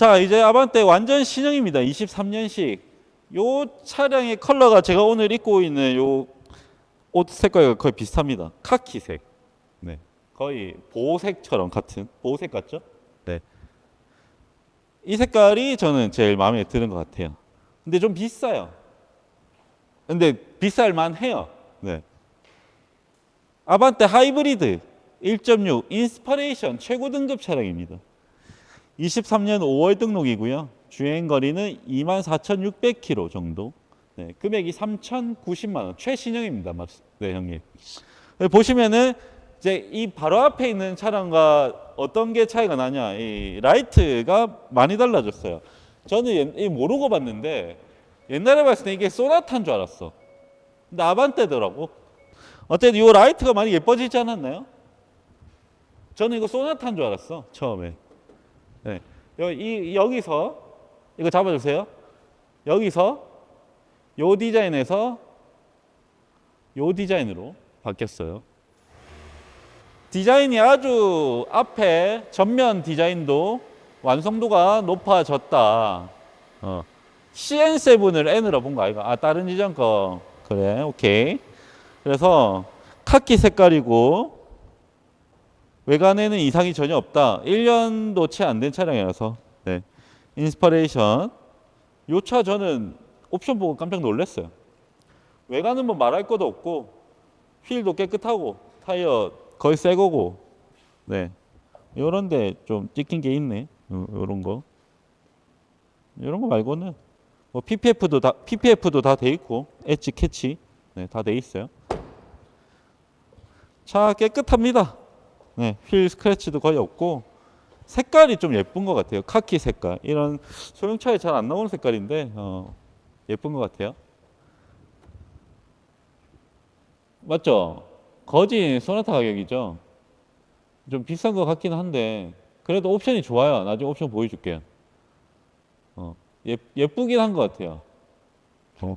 자, 이제 아반떼 완전 신형입니다. 23년식. 요 차량의 컬러가 제가 오늘 입고 있는 요 옷 색깔과 거의 비슷합니다. 카키색. 네. 거의 보호색처럼 같은 보호색 같죠? 네. 이 색깔이 저는 제일 마음에 드는 것 같아요. 근데 좀 비싸요. 근데 비쌀 만 해요. 네. 아반떼 하이브리드 1.6 인스퍼레이션 최고 등급 차량입니다. 23년 5월 등록이고요. 주행 거리는 24,600km 정도. 네, 금액이 3,090만 원. 최신형입니다. 맞, 네, 형님. 네, 보시면은 이제 이 바로 앞에 있는 차량과 어떤 게 차이가 나냐? 이 라이트가 많이 달라졌어요. 저는 옛- 이 모르고 봤는데 옛날에 봤을 때 이게 소나타인 줄 알았어. 근데 아반떼더라고. 어쨌든 이 라이트가 많이 예뻐지지 않았나요? 저는 이거 소나타인 줄 알았어 처음에. 네. 여, 이, 여기서 이거 잡아주세요. 여기서 요 디자인에서 요 디자인으로 바뀌었어요. 디자인이 아주 앞에 전면 디자인도 완성도가 높아졌다. 어. CN7을 N으로 본 거 아이가? 아 다른 디자인 거 그래 오케이. 그래서 카키 색깔이고 외관에는 이상이 전혀 없다. 1년도 채 안 된 차량이라서. 네. 인스퍼레이션. 요 차 저는 옵션 보고 깜짝 놀랐어요. 외관은 뭐 말할 것도 없고 휠도 깨끗하고 타이어 거의 새 거고. 네. 요런데 좀 찍힌 게 있네. 요- 요런 거. 요런 거 말고는 뭐 PPF도 다 PPF도 다 돼 있고 엣지 캐치 네, 다 돼 있어요. 차 깨끗합니다. 네, 휠 스크래치도 거의 없고 색깔이 좀 예쁜 것 같아요. 카키 색깔. 이런 소형차에 잘 안 나오는 색깔인데 어, 예쁜 것 같아요. 맞죠? 거진 소나타 가격이죠. 좀 비싼 것 같긴 한데 그래도 옵션이 좋아요. 나중에 옵션 보여줄게요. 어, 예, 예쁘긴 한 것 같아요. 어.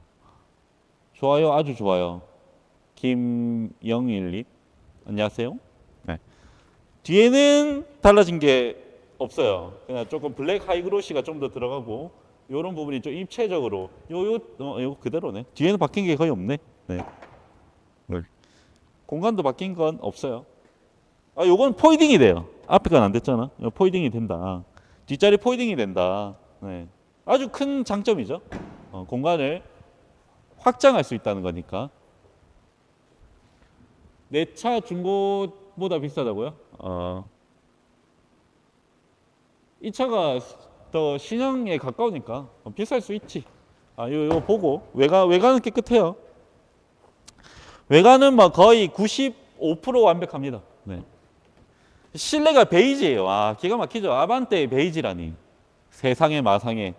좋아요, 아주 좋아요. 김영일님, 안녕하세요. 네. 뒤에는 달라진 게 없어요. 그냥 조금 블랙 하이그로시가 좀 더 들어가고 이런 부분이 좀 입체적으로 요요 어, 요 그대로네. 뒤에는 바뀐 게 거의 없네. 네. 네. 공간도 바뀐 건 없어요. 아, 요건 포이딩이 돼요. 앞에 건 안 됐잖아. 포이딩이 된다. 뒷자리 포이딩이 된다. 네. 아주 큰 장점이죠. 어, 공간을 확장할 수 있다는 거니까. 내 차 중고보다 비싸다고요? 어. 이 차가 더 신형에 가까우니까 어, 비쌀 수 있지. 아, 요, 요 보고 외관 외관은 깨끗해요. 외관은 뭐 거의 95% 완벽합니다. 네. 실내가 베이지예요. 아, 기가 막히죠. 아반떼 베이지라니. 세상에 마상에.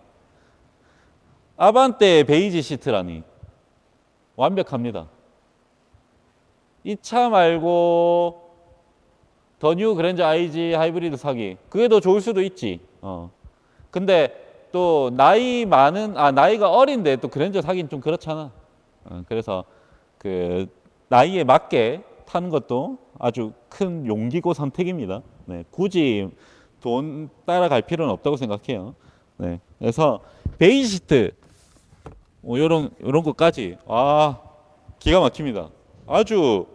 아반떼 베이지 시트라니. 완벽합니다. 이 차 말고 더 뉴 그랜저 IG 하이브리드 사기. 그게 더 좋을 수도 있지. 어. 근데 또 나이 많은 아 나이가 어린데 또 그랜저 사기는 좀 그렇잖아. 어, 그래서 그 나이에 맞게 타는 것도 아주 큰 용기고 선택입니다. 네, 굳이 돈 따라갈 필요는 없다고 생각해요. 네, 그래서 베이지 시트 뭐 이런 이런 것까지 아 기가 막힙니다. 아주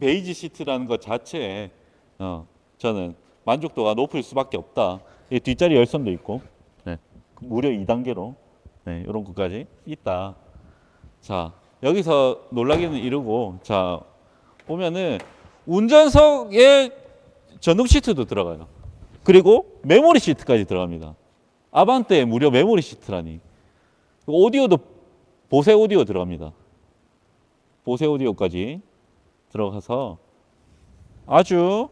베이지 시트라는 것 자체에 어, 저는 만족도가 높을 수밖에 없다. 이 뒷자리 열선도 있고 네, 무려 2단계로 네, 이런 것까지 있다. 자 여기서 놀라기는 이르고 자 보면은 운전석에 전동 시트도 들어가요. 그리고 메모리 시트까지 들어갑니다. 아반떼 무려 메모리 시트라니. 오디오도 보세 오디오 들어갑니다. 보세 오디오까지 들어가서 아주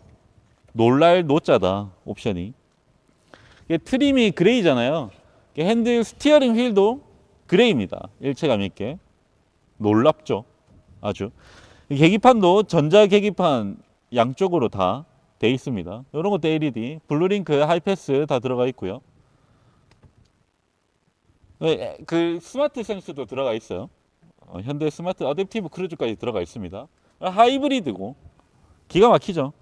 놀랄 노자다 옵션이. 트림이 그레이잖아요. 핸들 스티어링 휠도 그레이입니다. 일체감 있게 놀랍죠. 아주 이 계기판도 전자 계기판 양쪽으로 다 돼 있습니다. 이런 것도 LED, 블루링크, 하이패스 다 들어가 있고요. 네, 그 스마트 센스도 들어가 있어요. 어, 현대 스마트 어댑티브 크루즈까지 들어가 있습니다. 하이브리드고 기가 막히죠.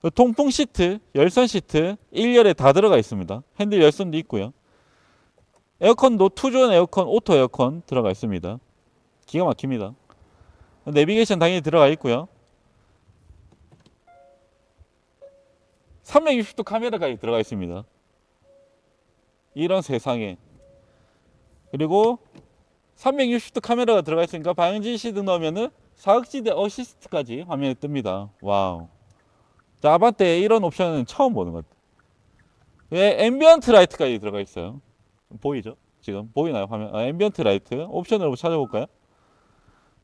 그 통풍 시트, 열선 시트 1열에 다 들어가 있습니다. 핸들 열선도 있고요. 에어컨도 투존 에어컨, 오토 에어컨 들어가 있습니다. 기가 막힙니다. 내비게이션 당연히 들어가 있고요. 360도 카메라까지 들어가 있습니다. 이런 세상에. 그리고 360도 카메라가 들어가 있으니까 방향지 시 등 넣으면은 사각지대 어시스트까지 화면에 뜹니다. 와우. 자, 아반떼 이런 옵션은 처음 보는 것 같아요. 예, 앰비언트 라이트까지 들어가 있어요. 보이죠? 지금 보이나요? 화면. 아, 앰비언트 라이트 한번 찾아볼까요?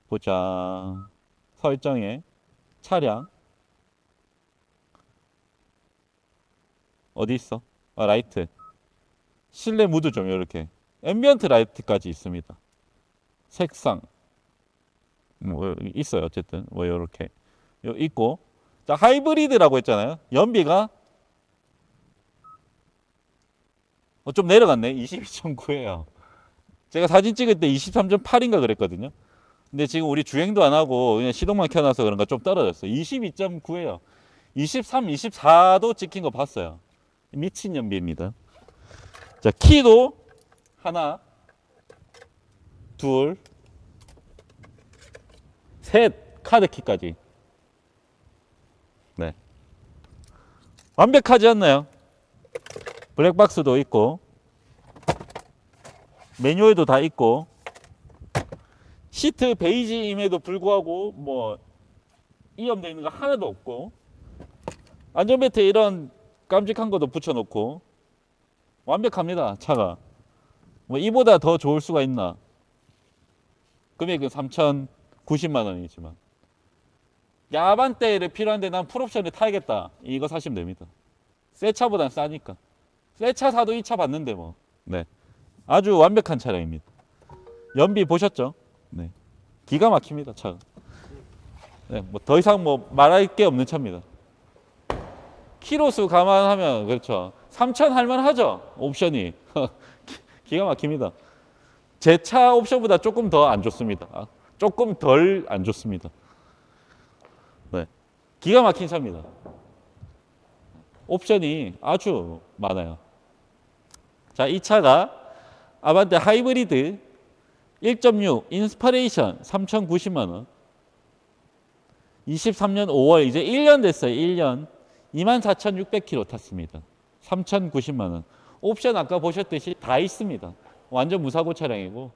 보자. 설정에 차량 어디 있어? 아, 라이트. 실내 무드 좀 이렇게. 앰비언트 라이트까지 있습니다. 색상 뭐 있어요. 어쨌든 뭐 이렇게 있고 자 하이브리드라고 했잖아요. 연비가 어, 좀 내려갔네. 22.9예요. 제가 사진 찍을 때 23.8인가 그랬거든요. 근데 지금 우리 주행도 안 하고 그냥 시동만 켜놔서 그런가 좀 떨어졌어요. 22.9예요. 23, 24도 찍힌 거 봤어요. 미친 연비입니다. 자 키도 하나, 둘, 셋 카드 키까지. 네. 완벽하지 않나요? 블랙박스도 있고 매뉴얼도 다 있고 시트 베이지임에도 불구하고 뭐 이염돼 있는 거 하나도 없고 안전벨트 이런 깜찍한 것도 붙여놓고 완벽합니다 차가. 뭐 이보다 더 좋을 수가 있나? 금액은 3,090만 원이지만 야반대를 필요한데 난 풀옵션을 타야겠다. 이거 사시면 됩니다. 새 차보단 싸니까. 새 차 사도 이차 받는데 뭐. 네. 아주 완벽한 차량입니다. 연비 보셨죠? 네. 기가 막힙니다 차가 네, 뭐 더 이상 뭐 말할 게 없는 차입니다. 키로수 감안하면 그렇죠. 3천 할만 하죠 옵션이. 기가 막힙니다. 제 차 옵션보다 조금 더 안 좋습니다. 아, 조금 덜 안 좋습니다. 네. 기가 막힌 차입니다 옵션이 아주 많아요 자, 이 차가 아반떼 하이브리드 1.6 인스파레이션 3,090만 원. 23년 5월 이제 1년 됐어요. 1년 24,600km 탔습니다. 3,090만 원. 옵션 아까 보셨듯이 다 있습니다. 완전 무사고 차량이고